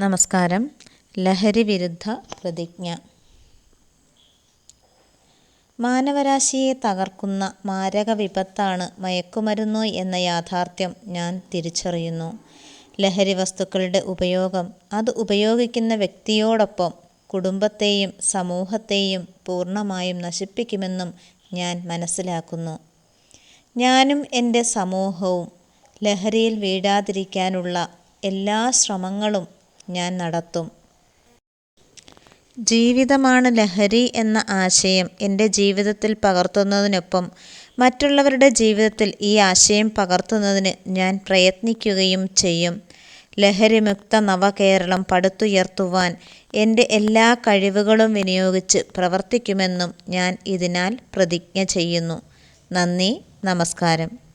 നമസ്കാരം. ലഹരി വിരുദ്ധ പ്രതിജ്ഞ. മാനവരാശിയെ തകർക്കുന്ന മാരക വിപത്താണ് മയക്കുമരുന്ന് എന്ന യാഥാർത്ഥ്യം ഞാൻ തിരിച്ചറിയുന്നു. ലഹരി വസ്തുക്കളുടെ ഉപയോഗം അത് ഉപയോഗിക്കുന്ന വ്യക്തിയോടൊപ്പം കുടുംബത്തെയും സമൂഹത്തെയും പൂർണമായും നശിപ്പിക്കുമെന്നും ഞാൻ മനസ്സിലാക്കുന്നു. ഞാനും എന്റെ സമൂഹവും ലഹരിയിൽ വീഴാതിരിക്കാനുള്ള എല്ലാ ശ്രമങ്ങളും ഞാൻ നടത്തും. ജീവിതമാണ് ലഹരി എന്ന ആശയം എന്റെ ജീവിതത്തിൽ പകർത്തുന്നതിനൊപ്പം മറ്റുള്ളവരുടെ ജീവിതത്തിൽ ഈ ആശയം പകർത്തുന്നതിന് ഞാൻ പ്രയത്നിക്കുകയും ചെയ്യും. ലഹരിമുക്ത നവകേരളം പടുത്തുയർത്തുവാൻ എന്റെ എല്ലാ കഴിവുകളും വിനിയോഗിച്ച് പ്രവർത്തിക്കുമെന്നും ഞാൻ ഇതിനാൽ പ്രതിജ്ഞ ചെയ്യുന്നു. നന്ദി നമസ്കാരം.